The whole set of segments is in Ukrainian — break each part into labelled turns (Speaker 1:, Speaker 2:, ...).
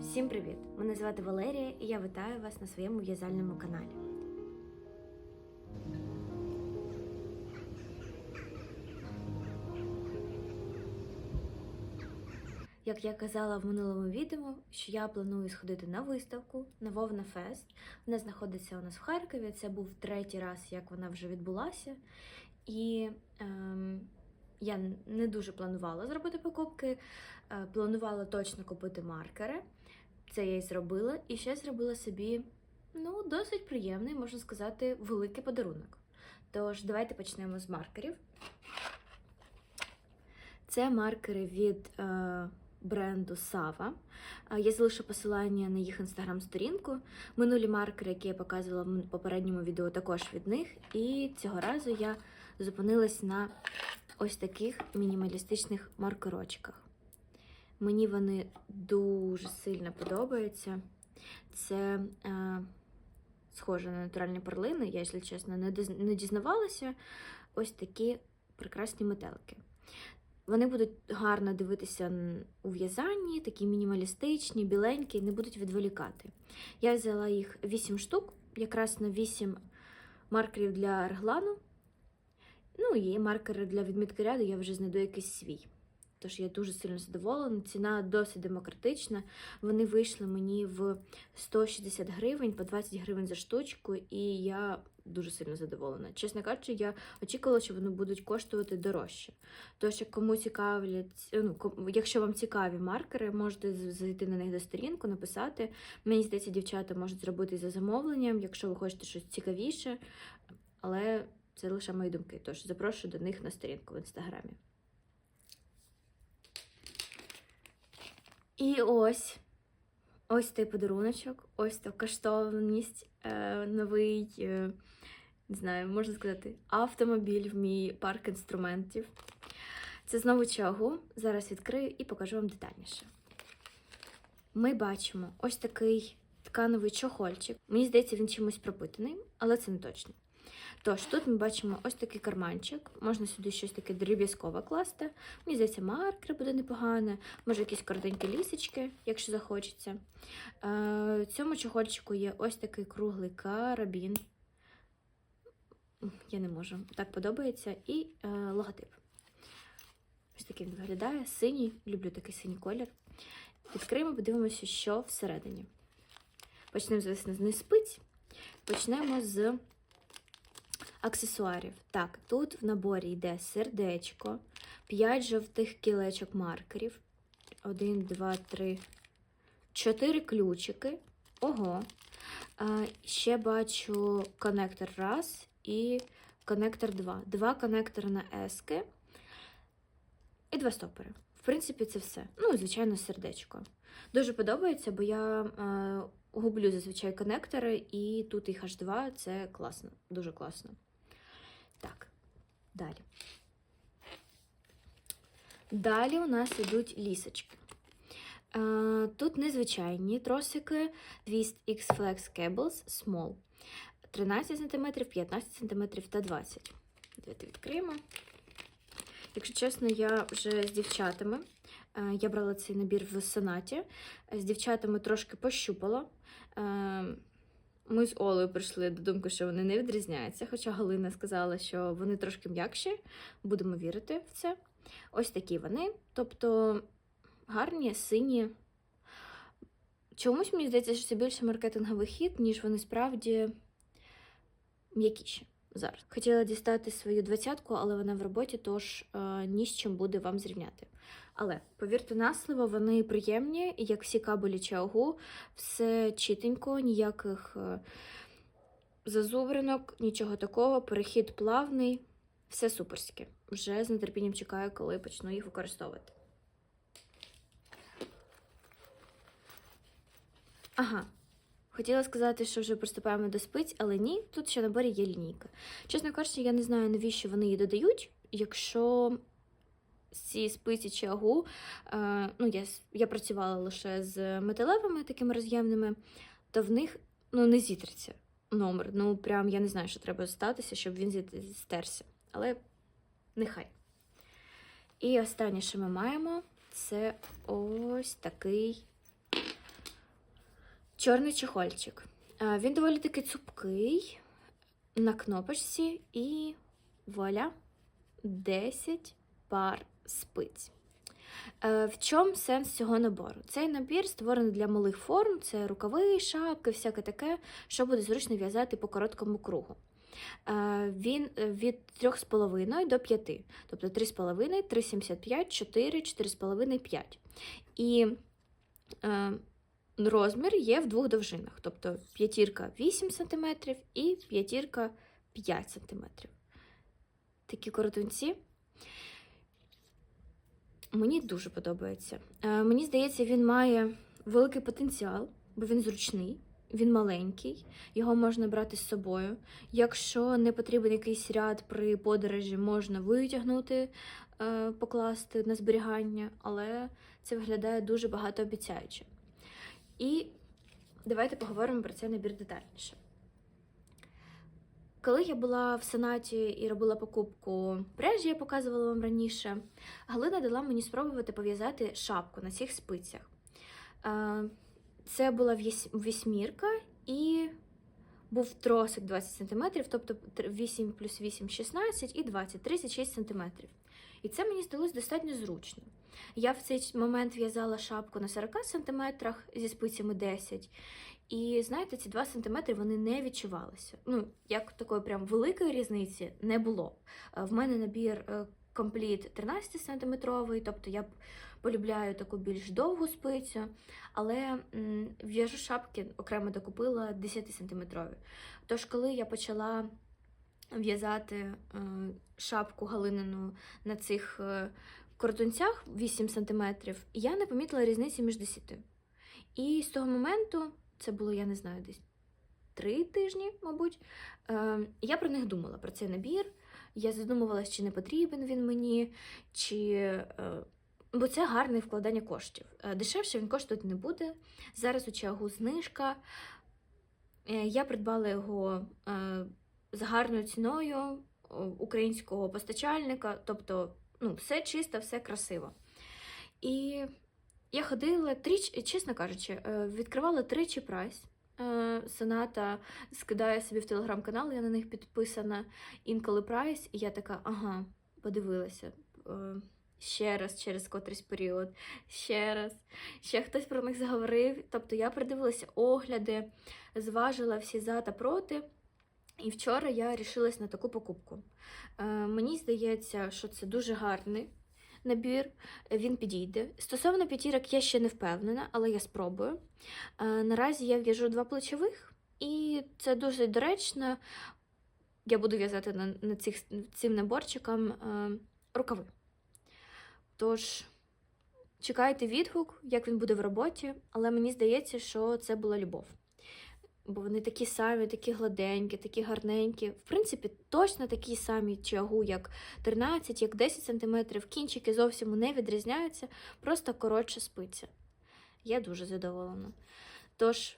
Speaker 1: Всім привіт! Мене звати Валерія і я вітаю вас на своєму в'язальному каналі. Як я казала в минулому відео, що я планую сходити на виставку на Вовна Фест. Вона знаходиться у нас в Харкові. Це був третій раз, як вона вже відбулася. І ем, я не дуже планувала зробити покупки. Е, планувала точно купити маркери. Це я і зробила. І ще зробила собі ну, досить приємний, можна сказати, великий подарунок. Тож, давайте почнемо з маркерів. Це маркери від е, бренду Sava. Е, Я залишу посилання на їх інстаграм-сторінку. Минулі маркери, які я показувала в попередньому відео, також від них. І цього разу я зупинилась на ось таких мінімалістичних маркерочках. Мені вони дуже сильно подобаються. Це е, схоже на натуральні перлини. Я, якщо чесно, не, дізнавалася. Ось такі прекрасні метелики. Вони будуть гарно дивитися у в'язанні, такі мінімалістичні, біленькі, не будуть відволікати. Я взяла їх 8 штук, якраз на 8 маркерів для реглану. Ну і маркери для відмітки ряду я вже знайду якийсь свій. Тож я дуже сильно задоволена. Ціна досить демократична. Вони вийшли мені в 160 гривень, по 20 гривень за штучку, і я дуже сильно задоволена. Чесно кажучи, я очікувала, що вони будуть коштувати дорожче. Тож, кому цікавлять, ну, ком- якщо вам цікаві маркери, можете зайти на них до сторінку, написати. Мені здається, дівчата можуть зробити за замовленням, якщо ви хочете щось цікавіше. Але це лише мої думки. Тож запрошую до них на сторінку в інстаграмі. І ось ось той подаруночок, ось та коштовність, е, новий, е, не знаю, можна сказати, автомобіль в мій парк інструментів. Це знову чагу. Зараз відкрию і покажу вам детальніше. Ми бачимо ось такий ткановий чохольчик. Мені здається, він чимось пропитаний, але це не точно. Тож, тут ми бачимо ось такий карманчик. Можна сюди щось таке дріб'язкове класти. Мені здається, маркер буде непогане, може якісь коротенькі лісочки, якщо захочеться. Е, в цьому чохольчику є ось такий круглий карабін. Я не можу. Так подобається. І е, логотип. Ось такий він виглядає. Синій. Люблю такий синій колір. Відкриємо, подивимося, що всередині. Почнемо, звісно, з спиць. Почнемо з аксесуарів. Так, тут в наборі йде сердечко, 5 жовтих кілечок маркерів. 1, 2, 3, 4 ключики. Ого. Ще бачу коннектор раз і коннектор 2. Два коннектори на ески і два стопори. В принципі, це все. Ну, і, звичайно, сердечко. Дуже подобається, бо я е, гублю зазвичай коннектори, і тут їх аж два. Це класно, дуже класно. Так, далі. Далі у нас йдуть лісочки. Е, Тут незвичайні тросики Twist X Flex Cables Small. 13 см, 15 см та 20 Давайте відкриємо. Якщо чесно, я вже з дівчатами. е, Я брала цей набір в сонаті. З дівчатами трошки пощупала. Ми з Олею прийшли до думки, що вони не відрізняються, хоча Галина сказала, що вони трошки м'якші. Будемо вірити в це. Ось такі вони. Тобто гарні, сині. Чомусь мені здається, що це більше маркетинговий хід, ніж вони справді м'якіші зараз. Хотіла дістати свою двадцятку, але вона в роботі, тож е, ні з чим буде вам зрівняти. Але повірте на слово, вони приємні, як всі кабелі чагу, все чітенько, ніяких е, зазубринок, нічого такого. Перехід плавний, все суперське. Вже з нетерпінням чекаю, коли почну їх використовувати. Ага. Хотіла сказати, що вже приступаємо до спиць, але ні, тут ще наборі є лінійка. Чесно кажучи, я не знаю, навіщо вони її додають, якщо ці спиці чи агу, е, ну, я, я працювала лише з металевими такими роз'ємними, то в них ну, не зітреться номер. Ну, прям я не знаю, що треба статися, щоб він зі- стерся. Але нехай. І останнє, що ми маємо, це ось такий чорний чехольчик. Е, Він доволі таки цупкий на кнопочці і вуаля 10 пар спиць. Е, В чому сенс цього набору? Цей набір створений для малих форм, це рукави, шапки, всяке таке, що буде зручно в'язати по короткому кругу. Е, Він е, від 3,5 до 5, тобто 3,5, 3,75, 4, 4,5, 5. І розмір є в двох довжинах, тобто п'ятірка 8 см і п'ятірка 5 см. Такі коротунці. Мені дуже подобається. Е, мені здається, він має великий потенціал, бо він зручний, він маленький, його можна брати з собою. Якщо не потрібен якийсь ряд при подорожі, можна витягнути, е, покласти на зберігання, але це виглядає дуже багатообіцяюче. І давайте поговоримо про цей набір детальніше. Коли я була в Сенаті і робила покупку пряжі, я показувала вам раніше, Галина дала мені спробувати пов'язати шапку на цих спицях. Е, Це була вісьмірка і був тросик 20 см, тобто 8 плюс 8 16 і 20 36 см. І це мені здалось достатньо зручно. Я в цей момент в'язала шапку на 40 см зі спицями 10 і знаєте, ці 2 см вони не відчувалися. Ну, як такої прям великої різниці не було. Е, В мене набір е, компліт 13 сантиметровий, тобто я полюбляю таку більш довгу спицю, але в'яжу шапки окремо докупила 10 сантиметрові. Тож, коли я почала в'язати е, шапку галинину на цих кордонцях 8 см, я не помітила різниці між 10. І з того моменту, це було, я не знаю, десь три тижні, мабуть, е, я про них думала, про цей набір. Я задумувалася, чи не потрібен він мені, чи. е, Бо це гарне вкладання коштів. Е, Дешевше він коштувати не буде. Зараз у чагу знижка. Е, Я придбала його з гарною ціною українського постачальника, тобто ну, все чисто, все красиво. І я ходила тричі, чесно кажучи, е, відкривала тричі прайс. Е, Соната скидає собі в телеграм-канал, я на них підписана інколи прайс, і я така, ага, подивилася. е, Ще раз через котрийсь період, ще раз, ще хтось про них заговорив. Тобто я придивилася огляди, зважила всі за та проти. І вчора я рішилась на таку покупку. Мені здається, що це дуже гарний набір, він підійде. Стосовно п'ятірок я ще не впевнена, але я спробую. Е, наразі я в'яжу два плечових, і це дуже доречно. Я буду в'язати на, на цих, цим наборчиком е, рукави. Тож, чекайте відгук, як він буде в роботі, але мені здається, що це була любов. Бо вони такі самі, такі гладенькі, такі гарненькі. В принципі, точно такі самі чагу, як 13, як 10 см. Кінчики зовсім не відрізняються, просто коротше спиця. Я дуже задоволена. Тож,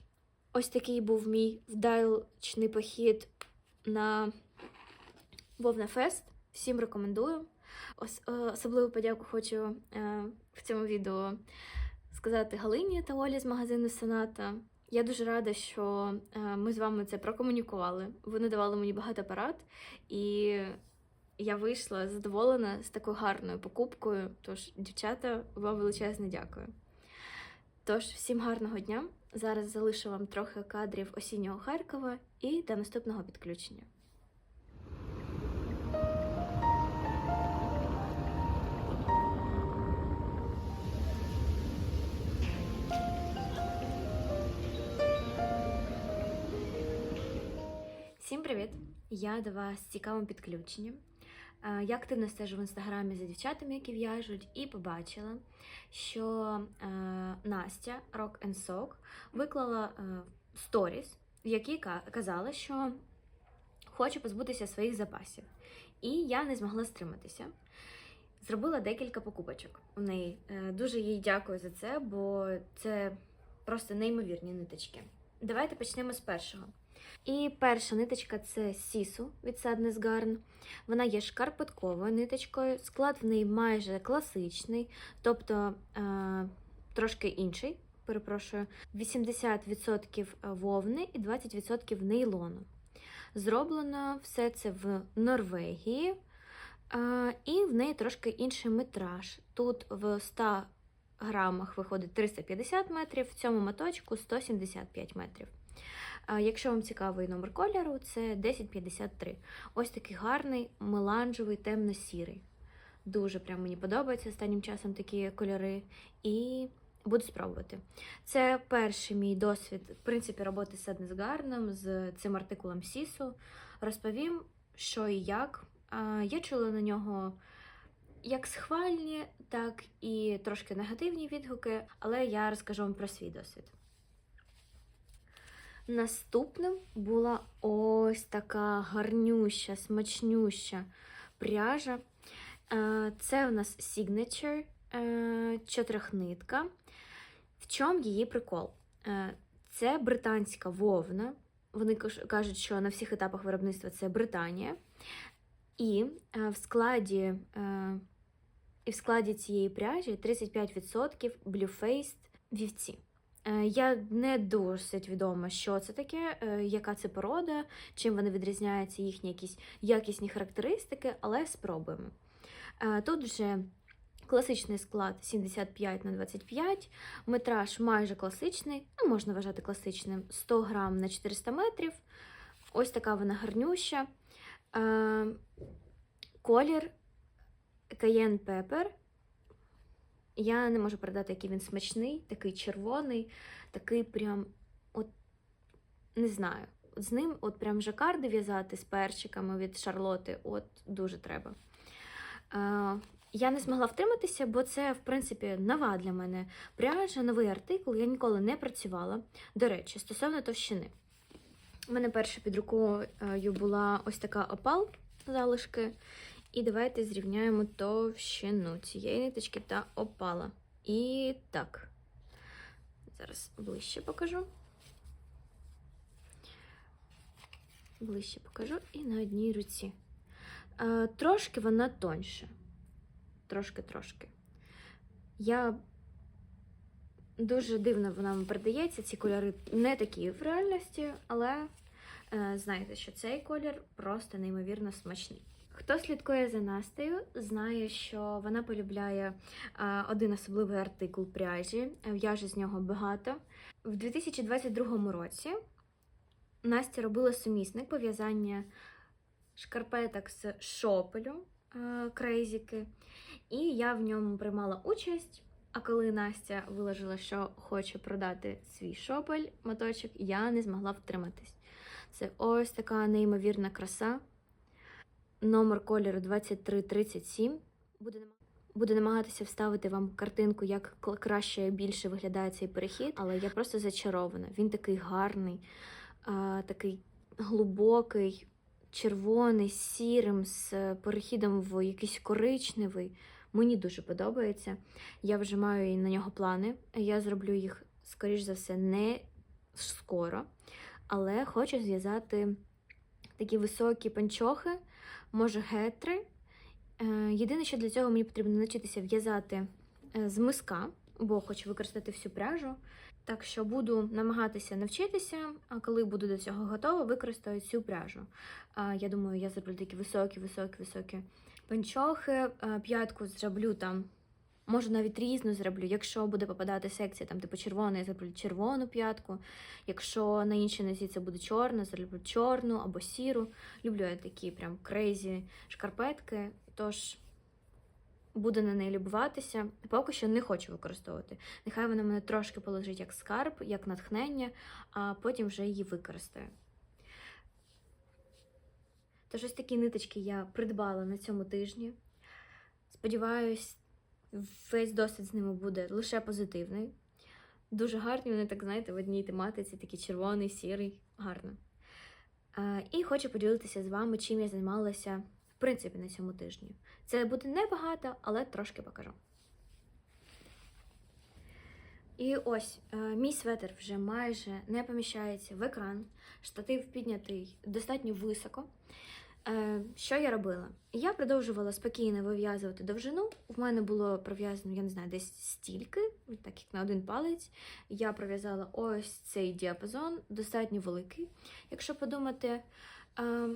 Speaker 1: ось такий був мій вдалечний похід на Вовнафест. Всім рекомендую. Е, особливу подяку хочу е, в цьому відео сказати Галині та Олі з магазину Соната. Я дуже рада, що е, ми з вами це прокомунікували. Ви надавали мені багато порад, і я вийшла задоволена з такою гарною покупкою. Тож, дівчата, вам величезне дякую. Тож, всім гарного дня. Зараз залишу вам трохи кадрів осіннього Харкова і до наступного підключення. Всім привіт! Я до вас з цікавим підключенням. Е, Я активно стежу в інстаграмі за дівчатами, які в'яжуть, і побачила, що е, Настя Rock and Sock виклала е, сторіс, в якій казала, що хоче позбутися своїх запасів. І я не змогла стриматися. Зробила декілька покупочок у неї. Дуже їй дякую за це, бо це просто неймовірні ниточки. Давайте почнемо з першого. І перша ниточка це Сісу від Sadness Garn. Вона є шкарпетковою ниточкою, склад в неї майже класичний, тобто е, трошки інший перепрошую, 80% вовни і 20% нейлону. Зроблено все це в Норвегії, а, і в неї трошки інший метраж. Тут в 100 грамах виходить 350 метрів, в цьому моточку 175 метрів. Якщо вам цікавий номер кольору, це 1053. Ось такий гарний, меланжевий, темно-сірий. Дуже прям мені подобається останнім часом такі кольори. І буду спробувати. Це перший мій досвід, в принципі, роботи з Garden, з цим артикулом Сісу. Розповім, що і як. Я чула на нього як схвальні, так і трошки негативні відгуки, але я розкажу вам про свій досвід. Наступним була ось така гарнюща, смачнюща пряжа. Е, Це у нас Signature е, чотирьохнитка. В чому її прикол? Е, Це британська вовна. Вони кажуть, що на всіх етапах виробництва це Британія. І в складі, і в складі цієї пряжі 35% Blue Faced вівці. Е, Я не досить відома, що це таке, е, яка це порода, чим вони відрізняються, їхні якісь якісні характеристики, але спробуємо. Е, Тут вже класичний склад 75 на 25, метраж майже класичний, ну, можна вважати класичним 100 грам на 400 метрів. Ось така вона гарнюща. Колір Cayenne Pepper. Я не можу передати, який він смачний, такий червоний, такий прям, от не знаю, з ним от прям жакарди в'язати з перчиками від Шарлоти, от дуже треба. Е, я не змогла втриматися, бо це, в принципі, нова для мене пряжа, новий артикул. Я ніколи не працювала. До речі, стосовно товщини. У мене перша під рукою була ось така опал залишки. І давайте зрівняємо товщину цієї ниточки та опала. І так. Зараз ближче покажу. Ближче покажу і на одній руці. Е, трошки вона тоньше. Трошки-трошки. Я дуже дивно вона вам передається. Ці кольори не такі в реальності, але е, знаєте, що цей колір просто неймовірно смачний. Хто слідкує за Настею, знає, що вона полюбляє один особливий артикул пряжі, в'яже з нього багато. В 2022 році Настя робила сумісник пов'язання шкарпеток з шопелю крейзіки, і я в ньому приймала участь. А коли Настя виложила, що хоче продати свій шопель моточок, я не змогла втриматись. Це ось така неймовірна краса. Номер кольору 2337. Буде Буду намагатися вставити вам картинку, як краще і більше виглядає цей перехід, але я просто зачарована. Він такий гарний, а, такий глибокий, червоний, сірим, з перехідом в якийсь коричневий. Мені дуже подобається. Я вже маю на нього плани. Я зроблю їх, скоріш за все, не скоро, але хочу зв'язати такі високі панчохи, може гетри. Е, Єдине, що для цього мені потрібно навчитися в'язати е, з миска, бо хочу використати всю пряжу. Так що буду намагатися навчитися, а коли буду до цього готова, використаю цю пряжу. Я думаю, я зроблю такі високі, високі, високі панчохи. П'ятку зроблю там, може навіть різну зроблю. Якщо буде попадати секція, там типу червона, я зроблю червону п'ятку. Якщо на іншій нозі це буде чорна, зроблю чорну або сіру. Люблю я такі прям крейзі шкарпетки. Тож буду на неї любуватися. Поки що не хочу використовувати. Нехай вона мене трошки полежить як скарб, як натхнення, а потім вже її використаю. Тож ось такі ниточки я придбала на цьому тижні. Сподіваюсь, весь досвід з ними буде лише позитивний. Дуже гарні, вони, так знаєте, в одній тематиці, такий червоний, сірий, гарно. А, і хочу поділитися з вами, чим я займалася, в принципі, на цьому тижні. Це буде небагато, але трошки покажу. І ось е, мій светр вже майже не поміщається в екран. Штатив піднятий достатньо високо. Е, що я робила? Я продовжувала спокійно вив'язувати довжину. В мене було пров'язано, я не знаю, десь стільки, так як на один палець. Я пров'язала ось цей діапазон, достатньо великий. Якщо подумати, е,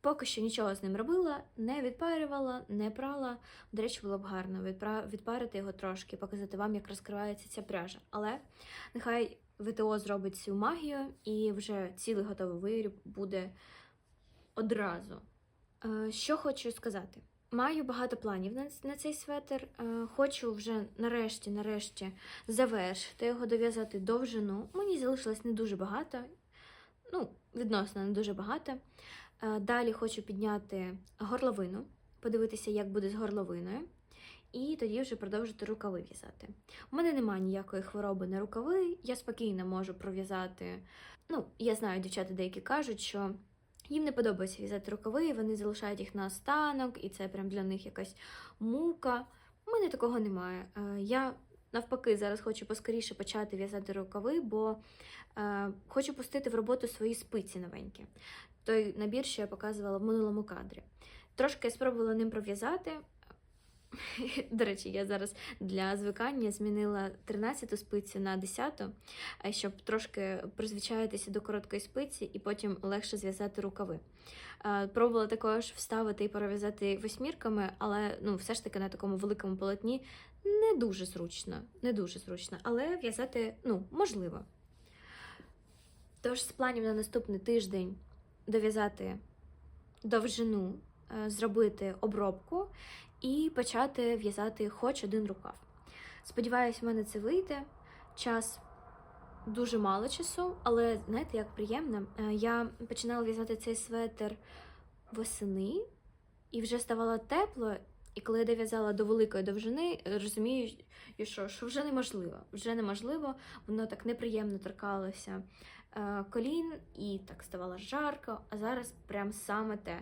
Speaker 1: поки що нічого з ним робила, не відпарювала, не прала. До речі, було б гарно відпарити його трошки, показати вам, як розкривається ця пряжа. Але нехай ВТО зробить цю магію, і вже цілий готовий виріб буде одразу. Е, Що хочу сказати? Маю багато планів на, цей светр. Е, Хочу вже нарешті, нарешті завершити його, дов'язати довжину. Мені залишилось не дуже багато, ну, відносно не дуже багато. Е, Далі хочу підняти горловину, подивитися, як буде з горловиною, і тоді вже продовжити рукави в'язати. У мене немає ніякої хвороби на рукави, я спокійно можу пров'язати. Ну, я знаю, дівчата деякі кажуть, що їм не подобається в'язати рукави, вони залишають їх на останок, і це прям для них якась мука. У мене такого немає. Е, Я навпаки зараз хочу поскоріше почати в'язати рукави, бо е, хочу пустити в роботу свої спиці новенькі. Той набір, що я показувала в минулому кадрі. Трошки я спробувала ним пров'язати. До речі, я зараз для звикання змінила 13-ту спицю на 10-ту, е, щоб трошки призвичаїтися до короткої спиці і потім легше зв'язати рукави. Е, Пробувала також вставити і перев'язати восьмірками, але ну, все ж таки на такому великому полотні не дуже зручно, не дуже зручно, але в'язати ну, можливо. Тож з планів на наступний тиждень дов'язати довжину, е, зробити обробку і почати в'язати хоч один рукав. Сподіваюсь, в мене це вийде. Час дуже мало часу, але знаєте, як приємно. Е, Я починала в'язати цей светр восени, і вже ставало тепло. І коли я дов'язала до великої довжини, розумію, що, що вже неможливо. Вже неможливо, воно так неприємно торкалося колін і так ставало жарко. А зараз прям саме те.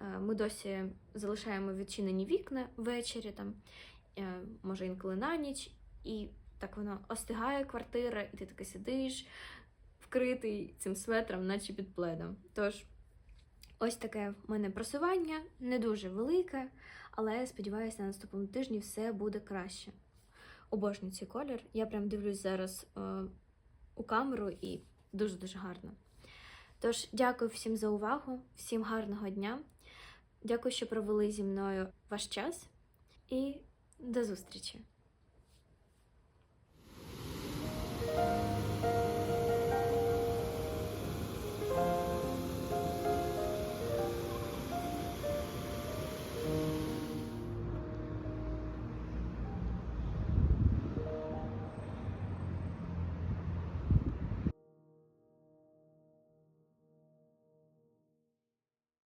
Speaker 1: Е, Ми досі залишаємо відчинені вікна ввечері, там, е, може інколи на ніч, і так воно остигає квартира, і ти таки сидиш, вкритий цим светром, наче під пледом. Тож, ось таке в мене просування, не дуже велике, але сподіваюся, на наступному тижні все буде краще. Обожнюю цей колір. Я прям дивлюсь зараз е, у камеру і дуже-дуже гарно. Тож, дякую всім за увагу, всім гарного дня. Дякую, що провели зі мною ваш час і до зустрічі!